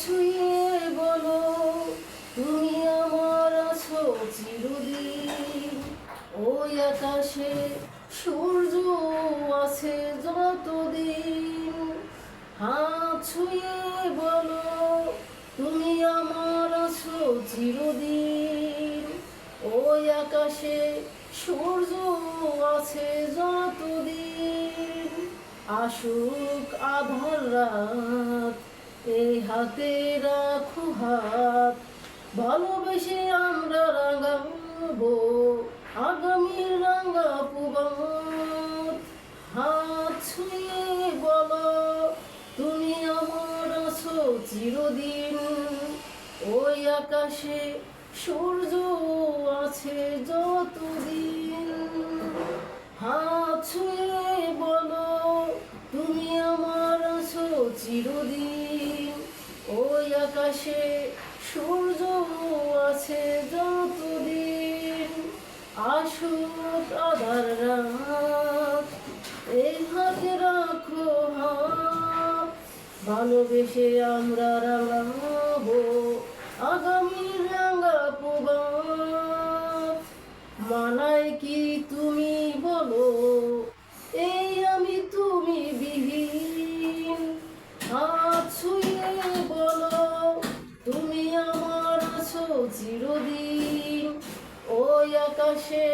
ছুঁয়ে বলো, তুমি আমার আছো চিরদিন। ওই আকাশে সূর্য আছে যতদিন। হাত ছুঁয়ে বলো, তুমি আমার আছো চিরদিন। ওই আকাশে সূর্য আছে যতদিন। আসুক আধার রাত এই হাতে রাখো হাত ভালোবেসে আমরা রাঙাবো, আগামীর রাঙা পুবাত হাত ছুঁয়ে বলো, তুমি আমার আছো চিরদিন। ওই আকাশে সূর্য আছে যতদিন। হাত ছুঁয়ে আছো চিরদিন ওই আকাশে সূর্য আছে যতদিন। আসুক আধার রাত, এই হাতে রাখো হাত। ভালোবেসে আমরা রাঙাবো আগামী রাঙা মানায় কি তুমি বলো, এই চিরদিন ওই আকাশে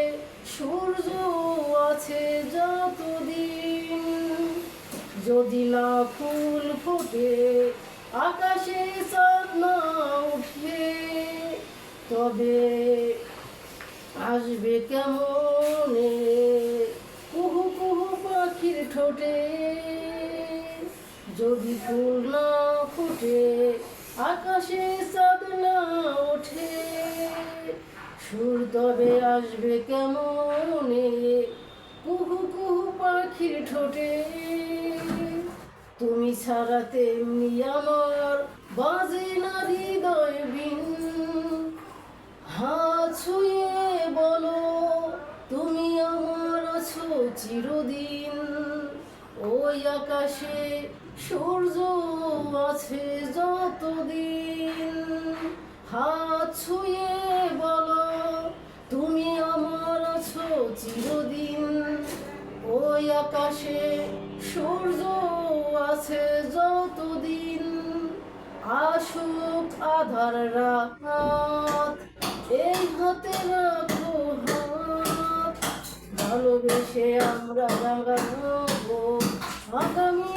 সূর্য আছে যতদিন। যদি না ফুল ফোটে, আকাশে চাঁদ না উঠে, তবে আসবে কেমনে? কুহু কুহু পাখির ঠোঁটে, যদি ফুল না ফুটে আকাশে চাঁদ না ওঠে। সুর তবে আসবে কেমনে? কুহু কুহু পাখির ঠোঁটে। তুমি ছাড়া তেমনি আমার বাজে না হৃদয় বিন। হাত ছুঁয়ে বলো, তুমি আমার আছো চিরদিন। ওই আকাশে সূর্য আছে যতদিন। হাত ছুঁয়ে বলো, তুমি আমার আছো চিরদিন। ওই আকাশে সূর্য আছে যতদিন। আসুক আধার রাত, এই হাতে রাখো হাত। ভালোবেসে আমরা রাঙাবো আগামী রাঙা পুবা